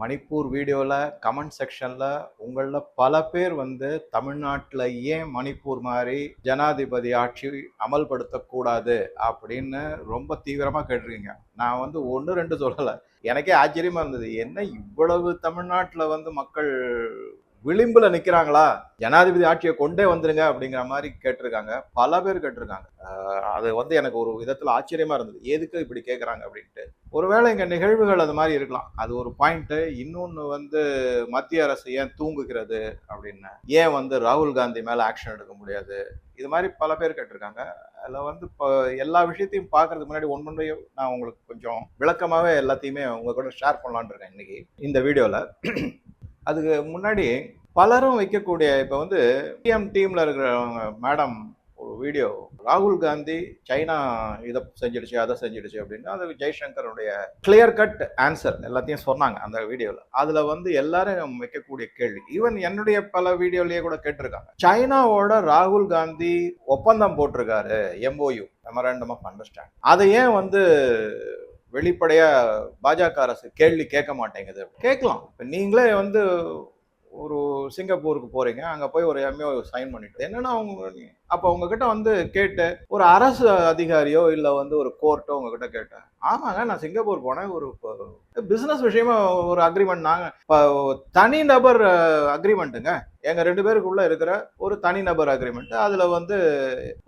மணிப்பூர் வீடியோவில் கமெண்ட் செக்ஷனில் உங்களில் பல பேர் வந்து தமிழ்நாட்டில் ஏன் மணிப்பூர் மாதிரி ஜனாதிபதி ஆட்சி அமல்படுத்தக்கூடாது அப்படின்னு ரொம்ப தீவிரமாக கேட்டிருக்கீங்க. நான் வந்து ஒன்று ரெண்டு சொல்லலை. எனக்கே ஆச்சரியமாக இருந்தது. என்ன இவ்வளவு தமிழ்நாட்டில் வந்து மக்கள் விளிம்புல நிக்கிறாங்களா ஜனாதிபதி ஆட்சியை கொண்டே வந்துருங்க அப்படிங்கிற மாதிரி கேட்டிருக்காங்க. பல பேர் கேட்டிருக்காங்க. அது வந்து எனக்கு ஒரு விதத்துல ஆச்சரியமா இருந்தது. எதுக்கு இப்படி கேட்குறாங்க அப்படின்ட்டு. ஒருவேளை இங்க நிகழ்வுகள் அது மாதிரி இருக்கலாம். அது ஒரு பாயிண்ட் இன்னொன்னு வந்து மத்திய அரசு ஏன் தூங்குகிறது அப்படின்னு. ஏன் வந்து ராகுல் காந்தி மேல ஆக்ஷன் எடுக்க முடியாது? இது மாதிரி பல பேர் கேட்டிருக்காங்க. அதில் வந்து இப்போ எல்லா விஷயத்தையும் பார்க்கறதுக்கு முன்னாடி ஒன்று நான் உங்களுக்கு கொஞ்சம் விளக்கமாகவே எல்லாத்தையுமே உங்க கூட ஷேர் பண்ணலான்னு இருக்கேன் இன்னைக்கு. இந்த வீடியோவில் அதுக்கு முன்னாடி பலரும் வைக்கக்கூடிய இப்போ வந்து பிஎம் டீமில் இருக்கிறவங்க மேடம் ஒரு வீடியோ ராகுல் காந்தி சைனா இதை செஞ்சிடுச்சு அதை செஞ்சிடுச்சு அப்படின்னு அது ஜெய்சங்கருடைய கிளியர் கட் ஆன்சர் எல்லாத்தையும் சொன்னாங்க அந்த வீடியோவில் அதில் வந்து எல்லாரும் வைக்கக்கூடிய கேள்வி. ஈவன் என்னுடைய பல வீடியோலேயே கூட கேட்டிருக்காங்க. சைனாவோட ராகுல் காந்தி ஒப்பந்தம் போட்டிருக்காரு எம்ஓயு மெமராண்டம் ஆஃப் அண்டர்ஸ்டாண்ட் அதை ஏன் வந்து வெளிப்படையா பாஜக அரசு கேள்வி கேட்க மாட்டேங்குது. கேட்கலாம். இப்போ நீங்களே வந்து ஒரு சிங்கப்பூருக்கு போறீங்க. அங்க போய் ஒரு எம்ஏ சைன் பண்ணிட்டு. என்னன்னா அவங்க அப்போ உங்ககிட்ட வந்து கேட்டு ஒரு அரசு அதிகாரியோ இல்லை வந்து ஒரு கோர்ட்டோ உங்ககிட்ட கேட்டேன். ஆமாங்க நான் சிங்கப்பூர் போனேன். ஒரு பிஸ்னஸ் விஷயமா ஒரு அக்ரிமெண்ட் நாங்கள் இப்ப தனி நபர் அக்ரிமெண்ட்டுங்க எங்கள் ரெண்டு பேருக்குள்ளே இருக்கிற ஒரு தனிநபர் அக்ரிமெண்ட் அதில் வந்து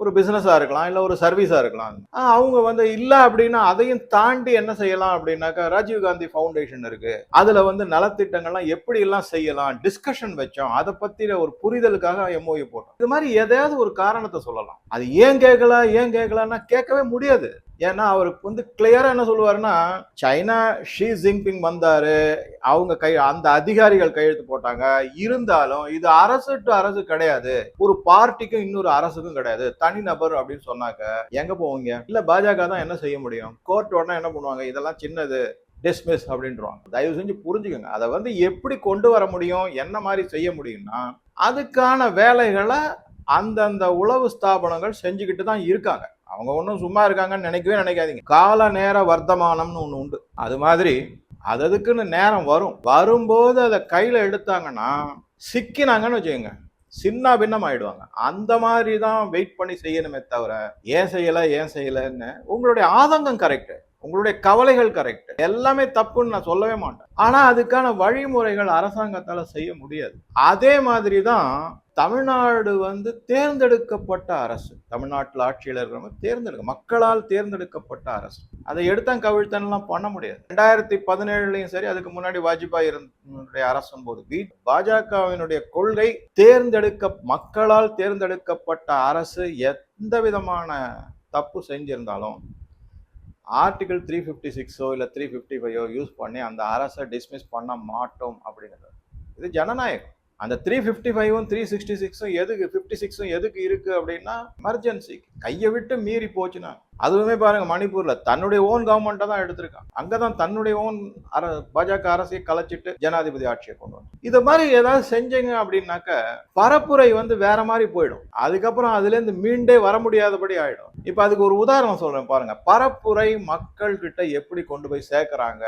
ஒரு பிஸ்னஸாக இருக்கலாம் இல்லை ஒரு சர்வீஸாக இருக்கலாம். அவங்க வந்து இல்லை அப்படின்னா அதையும் தாண்டி என்ன செய்யலாம் அப்படின்னாக்கா ராஜீவ் காந்தி ஃபவுண்டேஷன் இருக்குது அதில் வந்து நலத்திட்டங்கள்லாம் எப்படி எல்லாம் செய்யலாம் டிஸ்கஷன் வச்சோம். அதை பற்றின ஒரு புரிதலுக்காக எம்ஓயு போட்டோம். இது மாதிரி எதையாவது ஒரு காரணத்தை சொல்லலாம். அது ஏன் கேட்கல ஏன் கேட்கலன்னா கேட்கவே முடியாது. ஏன்னா அவருக்கு வந்து கிளியரா என்ன சொல்லுவாருன்னா சைனா ஷி ஜின்பிங் வந்தாரு. அவங்க கை அந்த அதிகாரிகள் கையெழுத்து போட்டாங்க. இருந்தாலும் இது அரசு டு அரசு கிடையாது. ஒரு பார்ட்டிக்கும் இன்னொரு அரசுக்கும் கிடையாது. தனிநபர் அப்படின்னு சொன்னாக்க எங்க போவீங்க? இல்ல பாஜக தான் என்ன செய்ய முடியும்? கோர்ட் உடனே என்ன பண்ணுவாங்க? இதெல்லாம் சின்னது டிஸ்மிஸ் அப்படின்றவாங்க. தயவு செஞ்சு புரிஞ்சுக்கோங்க. அதை வந்து எப்படி கொண்டு வர முடியும்? என்ன மாதிரி செய்ய முடியும்னா அதுக்கான வேலைகளை அந்தந்த உளவு ஸ்தாபனங்கள் செஞ்சுக்கிட்டு தான் இருக்காங்க. அவங்க ஒன்றும் சும்மா இருக்காங்கன்னு நினைக்கவே நினைக்காதீங்க. கால நேர வர்த்தமானம்னு ஒன்று உண்டு. அது மாதிரி அது அதுக்குன்னு நேரம் வரும். வரும்போது அதை கையில் எடுத்தாங்கன்னா சிக்கினாங்கன்னு வச்சுக்கோங்க. சின்ன பின்னம் ஆயிடுவாங்க. அந்த மாதிரி தான் வெயிட் பண்ணி செய்யணுமே தவிர ஏன் செய்யலை ஏன் செய்யலைன்னு உங்களுடைய ஆதங்கம் கரெக்டு உங்களுடைய கவலைகள் கரெக்ட் எல்லாமே தப்புன்னு நான் சொல்லவே மாட்டேன். ஆனா அதுக்கான வழிமுறைகள் அரசாங்கத்தால செய்ய முடியாது. அதே மாதிரி தான் தமிழ்நாடு வந்து தேர்ந்தெடுக்கப்பட்ட அரசு. தமிழ்நாட்டில் ஆட்சியில் இருக்கிறவங்க தேர்ந்தெடுக்க மக்களால் தேர்ந்தெடுக்கப்பட்ட அரசு. அதை எடுத்தான் கவிழ்த்தன்லாம் பண்ண முடியாது. ரெண்டாயிரத்தி பதினேழுலையும் சரி அதுக்கு முன்னாடி வாஜ்பாய் இருந்த அரசும் போது பாஜகவினுடைய கொள்கை தேர்ந்தெடுக்க மக்களால் தேர்ந்தெடுக்கப்பட்ட அரசு எந்த விதமான தப்பு செஞ்சிருந்தாலும் ஆர்டிகல் த்ரீ ஃபிஃப்டி சிக்ஸோ இல்லை த்ரீ ஃபிஃப்டி ஃபைவோ யூஸ் பண்ணி அந்த அரசை டிஸ்மிஸ் பண்ண மாட்டோம் அப்படிங்கிறது இது ஜனநாயகம். அந்த த்ரீ ஃபிஃப்டி ஃபைவும் த்ரீ சிக்ஸ்டி சிக்ஸும் எதுக்கு ஃபிஃப்டி சிக்ஸும் எதுக்கு இருக்குது அப்படின்னா எமர்ஜென்சி கையை விட்டு மீறி போச்சுன்னா. அதுவுமே பாருங்கள் மணிப்பூரில் தன்னுடைய ஓன் கவர்மெண்ட்டை தான் எடுத்திருக்கான் அங்கதான் தன்னுடைய ஓன் அர பாஜக அரசையை கலைச்சிட்டு ஜனாதிபதி ஆட்சியை கொண்டு வரும் இதை மாதிரி ஏதாவது செஞ்சீங்க அப்படின்னாக்க பரப்புரை வந்து வேற மாதிரி போயிடும். அதுக்கப்புறம் அதுலேருந்து மீண்டே வர முடியாதபடி ஆயிடும். இப்போ அதுக்கு ஒரு உதாரணம் சொல்கிறேன் பாருங்கள் பரப்புரை மக்கள்கிட்ட எப்படி கொண்டு போய் சேர்க்குறாங்க?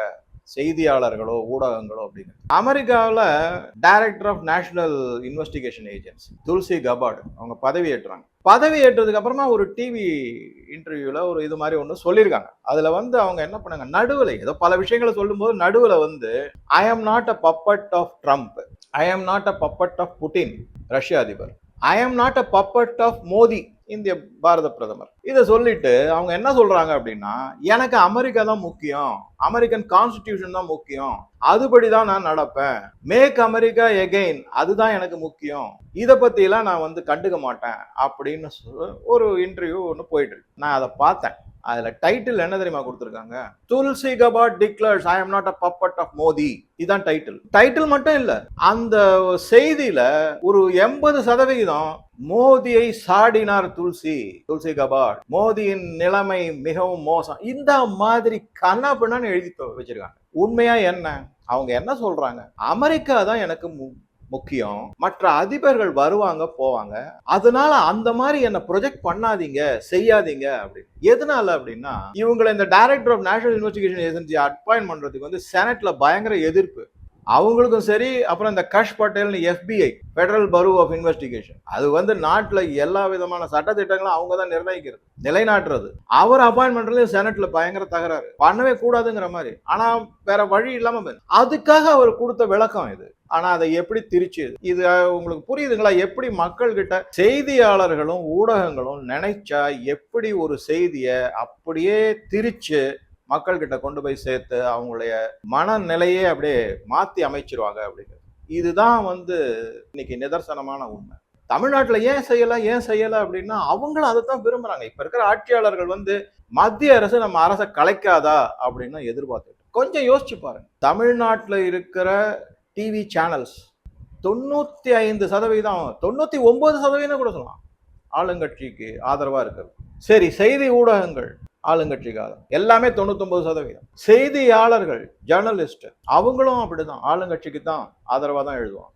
செய்தியாளர்களோ ஊடகங்களோ அப்படின்னு. அமெரிக்காவில் director of national investigation agency Tulsi Gabbard அவங்க பதவி ஏற்றுறாங்க. பதவி ஏற்றதுக்கு அப்புறமா ஒரு டிவி இன்டர்வியூவில் ஒரு இது மாதிரி ஒன்று சொல்லியிருக்காங்க. அதில் வந்து அவங்க என்ன பண்ணாங்க? நடுவில் ஏதோ பல விஷயங்களை சொல்லும்போது நடுவில் வந்து I am not a puppet of Trump I am not a puppet of Putin ரஷ்ய அதிபர். I am not a puppet of Modi இந்திய பாரத பிரதமர். இதை சொல்லிட்டு அவங்க என்ன சொல்றாங்க அப்படின்னா எனக்கு அமெரிக்கா தான் முக்கியம். அமெரிக்கன் கான்ஸ்டிடியூஷன் தான் முக்கியம். அதுபடி தான் நான் நடப்பேன். மேக் அமெரிக்கா எகெயின் அதுதான் எனக்கு முக்கியம். இதை பற்றிலாம் நான் வந்து கண்டுக்க மாட்டேன் அப்படின்னு சொல்ல ஒரு இன்டர்வியூ ஒன்று போயிட்டு இருக்கு. நான் அதை பார்த்தேன். அதுல டைட்டில் என்ன தெரியுமா கொடுத்துருக்காங்க? Tulsi Gabbard declares I am not a puppet of Modi இதுதான் டைட்டில் டைட்டில் மட்டும் இல்ல அந்த செய்தியில ஒரு எண்பது சதவிகிதம் மோதியை சாடினார் துல்சி துல்சி கபாட். மோதியின் நிலைமை மிகவும் மோசம். இந்த மாதிரி கண்ணாபின்னு எழுதி வச்சிருக்காங்க. உண்மையா என்ன? அவங்க என்ன சொல்றாங்க? அமெரிக்கா தான் எனக்கு மு- முக்கியம். மற்ற அதிபர்கள் வருவாங்க போவாங்க. அதனால அந்த மாதிரி என்ன ப்ரொஜெக்ட் பண்ணாதீங்க செய்யாதீங்க அப்படின்னு எதனால அப்படின்னா இவங்களை இந்த director of national investigation agency appoint பண்றதுக்கு வந்து செனட்ல பயங்கர எதிர்ப்பு. அவங்களுக்கும் சரி அப்புறம் இந்த கஷ் பட்டேல்னு FBI federal bureau of investigation அது வந்து நாட்டில் எல்லா விதமான சட்டத்திட்டங்களும் அவங்க தான் நிர்ணயிக்கிறது நிலைநாட்டுறது. அவர் அப்பாயின்மெண்ட்லயும் செனட்ல பயங்கர தகராறு. பண்ணவே கூடாதுங்கிற மாதிரி. ஆனா வேற வழி இல்லாம அதுக்காக அவர் கொடுத்த விளக்கம் இது. ஆனா அதை எப்படி திரிச்சு இது? உங்களுக்கு புரியுதுங்களா? எப்படி மக்கள் கிட்ட செய்தியாளர்களும் ஊடகங்களும் நினைச்சா எப்படி ஒரு செய்தியை அப்படியே திரிச்சு மக்கள் கிட்ட கொண்டு போய் சேர்த்து அவங்களுடைய மனநிலையே அப்படியே மாத்தி அமைச்சிருவாங்க அப்படிங்கிறது. இதுதான் வந்து இன்னைக்கு நிதர்சனமான உண்மை. தமிழ்நாட்டில் ஏன் செய்யலாம் ஏன் செய்யலை அப்படின்னா அவங்களும் அதை தான் விரும்புகிறாங்க இப்போ இருக்கிற ஆட்சியாளர்கள் வந்து மத்திய அரசு நம்ம அரசை கலைக்காதா அப்படின்னு எதிர்பார்த்துட்டு கொஞ்சம் யோசிச்சு பாருங்க. தமிழ்நாட்டில் இருக்கிற டிவி சேனல்ஸ் தொண்ணூற்றி ஐந்து சதவீதம் தொண்ணூற்றி ஒம்பது சதவீதம் கூட சொல்லலாம். ஆளுங்கட்சிக்கு ஆதரவாக இருக்கிறது. சரி செய்தி ஊடகங்கள். ஆளுங்கட்சிக்கு எல்லாமே தொண்ணூத்தொன்பது சதவீதம். செய்தியாளர்கள் ஜேர்னலிஸ்ட் அவங்களும் அப்படிதான். ஆளுங்கட்சிக்கு தான் ஆதரவாக தான் எழுதுவாங்க.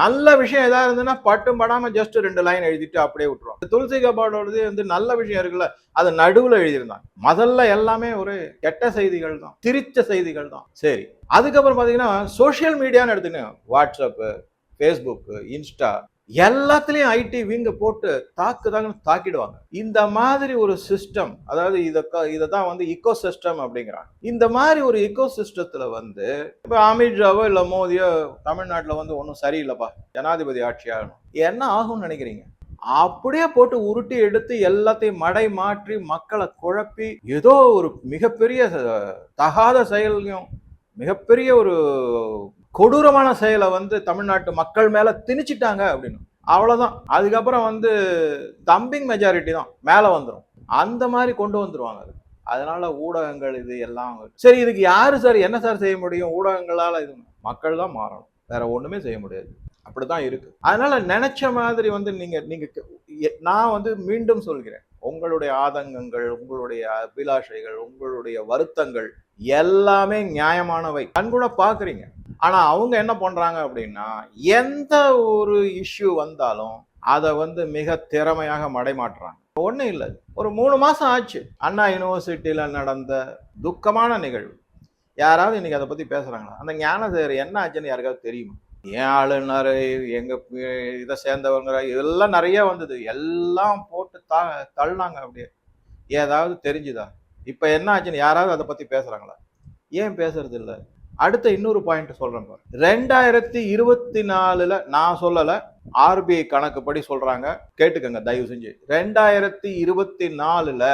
நல்ல விஷயம் எதா இருந்ததுன்னா பட்டும் படாம ஜஸ்ட் ரெண்டு லைன் எழுதிட்டு அப்படியே விட்டுருவோம் துளசி கபாடோடது வந்து நல்ல விஷயம் இருக்குல்ல அது நடுவுல எழுதியிருந்தாங்க. முதல்ல எல்லாமே ஒரு கெட்ட செய்திகள் தான் திரிச்ச செய்திகள் தான். சரி அதுக்கப்புறம் பாத்தீங்கன்னா சோஷியல் மீடியான்னு எடுத்துக்கணும் வாட்ஸ்அப்பு ஃபேஸ்புக்கு இன்ஸ்டா எல்லாத்துலேயும் ஐடி விங்க போட்டு தாக்குதாங்கன்னு தாக்கிடுவாங்க. இந்த மாதிரி ஒரு சிஸ்டம் அதாவது இதை இதை தான் வந்து இக்கோ சிஸ்டம் அப்படிங்கிறாங்க. இந்த மாதிரி ஒரு இக்கோ சிஸ்டத்தில் வந்து இப்போ அமித்ஷாவோ இல்லை மோதியோ தமிழ்நாட்டில் வந்து ஒன்றும் சரியில்லைப்பா. ஜனாதிபதி ஆட்சியாகணும் என்ன ஆகும்னு நினைக்கிறீங்க? அப்படியே போட்டு உருட்டி எடுத்து எல்லாத்தையும் மடை மாற்றி மக்களை குழப்பி ஏதோ ஒரு மிகப்பெரிய தகாத செயலையும் மிகப்பெரிய ஒரு கொடூரமான செயலை வந்து தமிழ்நாட்டு மக்கள் மேல திணிச்சிட்டாங்க அப்படின்னு. அவ்வளவுதான். அதுக்கப்புறம் வந்து தம்பிங் மெஜாரிட்டி தான். மேல வந்துடும் அந்த மாதிரி கொண்டு வந்துருவாங்க அது. அதனால ஊடகங்கள் இது எல்லாம் சரி இதுக்கு யாரு சார் என்ன சார் செய்ய முடியும்? ஊடகங்களால இது மக்கள் தான் மாறணும். வேற ஒண்ணுமே செய்ய முடியாது. அப்படிதான் இருக்கு. அதனால நினைச்ச மாதிரி வந்து நீங்க நீங்க நான் வந்து மீண்டும் சொல்கிறேன். உங்களுடைய ஆதங்கங்கள் உங்களுடைய அபிலாஷைகள் உங்களுடைய வருத்தங்கள் எல்லாமே நியாயமானவை. கண்கூட பாக்குறீங்க. ஆனா அவங்க என்ன பண்றாங்க அப்படின்னா எந்த ஒரு இஷ்யூ வந்தாலும் அதை வந்து மிக திறமையாக மடைமாட்டுறாங்க ஒன்றும் இல்லை. ஒரு மூணு மாசம் ஆச்சு. அண்ணா யூனிவர்சிட்டியில் நடந்த துக்கமான நிகழ்வு. யாராவது இன்னைக்கு அதை பத்தி பேசுறாங்களா? அந்த ஞானசேகர் என்ன ஆச்சுன்னு யாருக்காவது தெரியுமா? ஏன் ஆளுநர் எங்க இதை சேர்ந்தவங்க இதெல்லாம் நிறைய வந்தது. எல்லாம் போட்டு தா தள்ளினாங்க அப்படியே. ஏதாவது தெரிஞ்சுதா? இப்போ என்ன ஆச்சுன்னு யாராவது அதை பத்தி பேசுறாங்களா? ஏன் பேசுறது இல்லை? அடுத்த இன்னொரு பாயிண்ட் சொல்றேன் பாரு. ரெண்டாயிரத்தி இருபத்தி நாலுல நான் சொல்லல ஆர்பிஐ கணக்குப்படி சொல்றாங்க. கேட்டுக்கங்க தயவு செஞ்சு. ரெண்டாயிரத்தி இருபத்தி நாலுல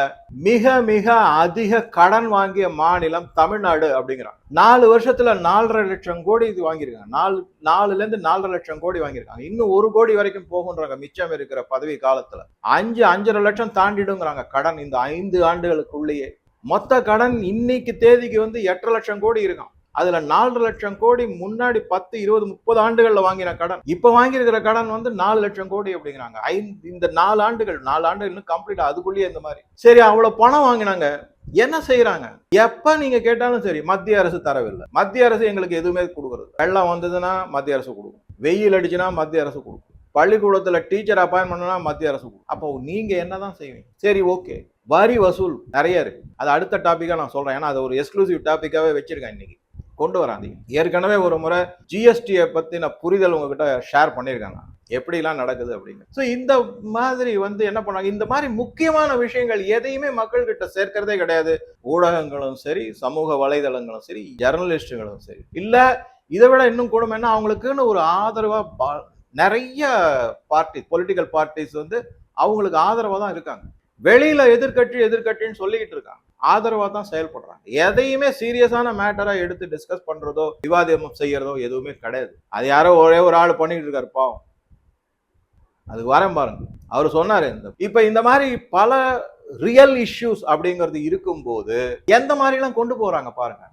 மிக மிக அதிக கடன் வாங்கிய மாநிலம் தமிழ்நாடு அப்படிங்கிறாங்க நாலு வருஷத்துல நாலரை லட்சம் கோடி இது வாங்கியிருக்காங்க. நாலு நாலுல இருந்து நாலரை லட்சம் கோடி வாங்கியிருக்காங்க. இன்னும் ஒரு கோடி வரைக்கும் போகுன்றாங்க மிச்சம் இருக்கிற பதவி காலத்துல. அஞ்சு அஞ்சரை லட்சம் தாண்டிடுங்கிறாங்க கடன் இந்த ஐந்து ஆண்டுகளுக்குள்ளேயே. மொத்த கடன் இன்னைக்கு தேதிக்கு வந்து எட்டரை லட்சம் கோடி இருக்கான். அதுல நாலு லட்சம் கோடி முன்னாடி பத்து இருபது முப்பது ஆண்டுகள்ல வாங்கின கடன். இப்ப வாங்கியிருக்கிற கடன் வந்து நாலு லட்சம் கோடி அப்படிங்கிறாங்க. ஐந்து இந்த நாலு ஆண்டுகள் நாலு ஆண்டுகள் இன்னும் கம்ப்ளீட் அதுக்குள்ளேயே இந்த மாதிரி. சரி அவ்வளவு பணம் வாங்கினாங்க. என்ன செய்யறாங்க எப்ப நீங்க கேட்டாலும் சரி மத்திய அரசு தரவில்லை. மத்திய அரசு எங்களுக்கு எதுவுமே கொடுக்கறது வெள்ளம் வந்ததுன்னா மத்திய அரசு கொடுக்கும். வெயில் அடிச்சுன்னா மத்திய அரசு கொடுக்கும். பள்ளிக்கூடத்துல டீச்சர் அப்பாயின் மத்திய அரசு கொடுக்கும். அப்போ நீங்க என்னதான் செய்வீங்க? சரி ஓகே. வரி வசூல் நிறைய இருக்கு. அது அடுத்த டாபிக்கா நான் சொல்றேன். ஏன்னா அது ஒரு எக்ஸ்க்ளூசிவ் டாபிக்காவே வச்சிருக்கேன் இன்னைக்கு. கொண்டு வராதீங்க. ஏற்கனவே ஒரு முறை ஜிஎஸ்டியை பற்றின புரிதல் உங்ககிட்ட ஷேர் பண்ணியிருக்காங்க. எப்படிலாம் நடக்குது அப்படின்னு. ஸோ இந்த மாதிரி வந்து என்ன பண்ணாங்க இந்த மாதிரி முக்கியமான விஷயங்கள் எதையுமே மக்கள்கிட்ட சேர்க்கிறதே கிடையாது. ஊடகங்களும் சரி சமூக வலைதளங்களும் சரி ஜெர்னலிஸ்டுகளும் சரி. இல்லை இதை விட இன்னும் கொடுமை என்ன? அவங்களுக்குன்னு ஒரு ஆதரவாக பா- நிறைய பார்ட்டி பொலிட்டிக்கல் பார்ட்டிஸ் வந்து அவங்களுக்கு ஆதரவாக தான் இருக்காங்க. வெளியில எதிர்கட்சி எதிர்கட்சின்னு சொல்லிக்கிட்டு இருக்காங்க. ஆதரவா தான் செயல்படுறாங்க. எதையுமே சீரியஸான மேட்டரா எடுத்து டிஸ்கஸ் பண்றதோ விவாதம் செய்யறதோ எதுவுமே கிடையாது. அது யாரோ ஒரே ஒரு ஆள் பண்ணிட்டு இருக்காரு பாவம். அதுக்கு வரேன் பாருங்க. அவர் சொன்னாரு இந்த இப்ப இந்த மாதிரி பல ரியல் இஷ்யூஸ் அப்படிங்கிறது இருக்கும்போது எந்த மாதிரிலாம் கொண்டு போறாங்க பாருங்க.